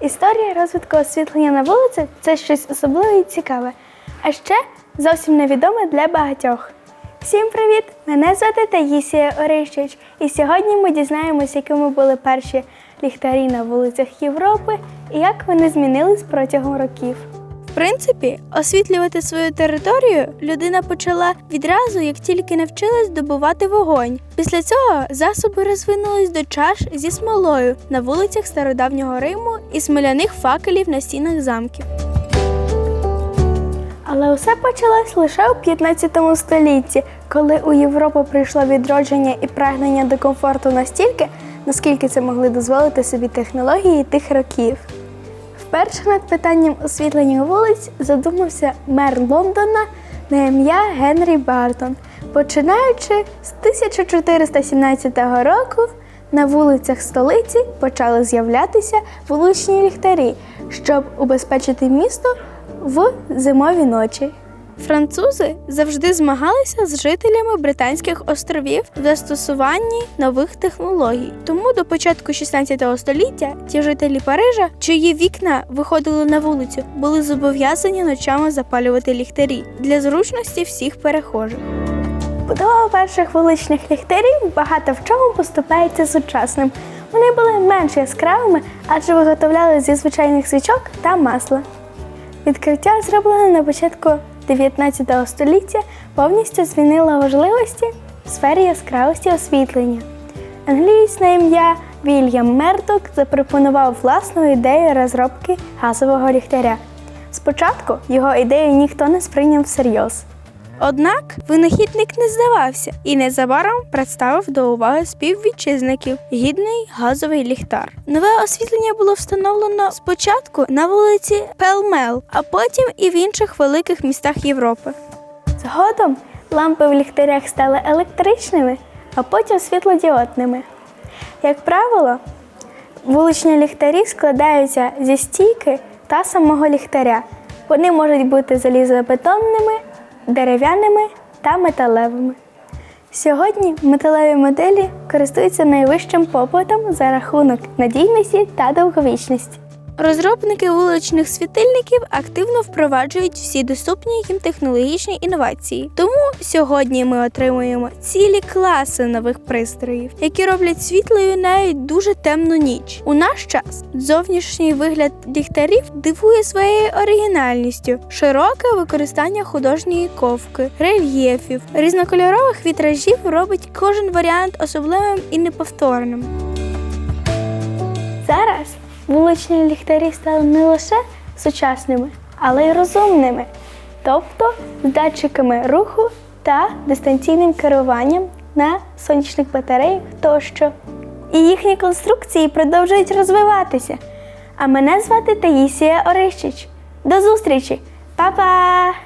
Історія розвитку освітлення на вулиці це щось особливе і цікаве, а ще зовсім невідоме для багатьох. Всім привіт! Мене звати Таїсія Орищич, і сьогодні ми дізнаємося, якими були перші ліхтарі на вулицях Європи і як вони змінились протягом років. Принципі, освітлювати свою територію людина почала відразу, як тільки навчилась добувати вогонь. Після цього засоби розвинулись до чаш зі смолою на вулицях стародавнього Риму і смоляних факелів на стінах замків. Але усе почалось лише у 15 столітті, коли у Європу прийшло відродження і прагнення до комфорту настільки, наскільки це могли дозволити собі технології тих років. Вперше над питанням освітлення вулиць задумався мер Лондона на ім'я Генрі Бартон. Починаючи з 1417 року, на вулицях столиці почали з'являтися вуличні ліхтарі, щоб убезпечити місто в зимові ночі. Французи завжди змагалися з жителями Британських островів в застосуванні нових технологій. Тому до початку 16 століття ті жителі Парижа, чиї вікна виходили на вулицю, були зобов'язані ночами запалювати ліхтарі для зручності всіх перехожих. Будова перших вуличних ліхтарів багато в чому поступається сучасним. Вони були менш яскравими, адже виготовляли зі звичайних свічок та масла. Відкриття, зроблене на початку 19 століття, повністю змінило важливості в сфері яскравості освітлення. Англієць на ім'я Вільям Мердок запропонував власну ідею розробки газового ліхтаря. Спочатку його ідею ніхто не сприйняв всерйоз. Однак винахідник не здавався і незабаром представив до уваги співвітчизників гідний газовий ліхтар. Нове освітлення було встановлено спочатку на вулиці Пелмел, а потім і в інших великих містах Європи. Згодом лампи в ліхтарях стали електричними, а потім світлодіодними. Як правило, вуличні ліхтарі складаються зі стійки та самого ліхтаря. Вони можуть бути залізобетонними, дерев'яними та металевими. Сьогодні металеві моделі користуються найвищим попитом за рахунок надійності та довговічності. Розробники вуличних світильників активно впроваджують всі доступні їм технологічні інновації. Тому сьогодні ми отримуємо цілі класи нових пристроїв, які роблять світлою навіть дуже темну ніч. У наш час зовнішній вигляд ліхтарів дивує своєю оригінальністю, широке використання художньої ковки, рельєфів, різнокольорових вітражів робить кожен варіант особливим і неповторним. Вуличні ліхтарі стали не лише сучасними, але й розумними, тобто з датчиками руху та дистанційним керуванням на сонячних батареях тощо. І їхні конструкції продовжують розвиватися. А мене звати Таїсія Орищич. До зустрічі! Па-па!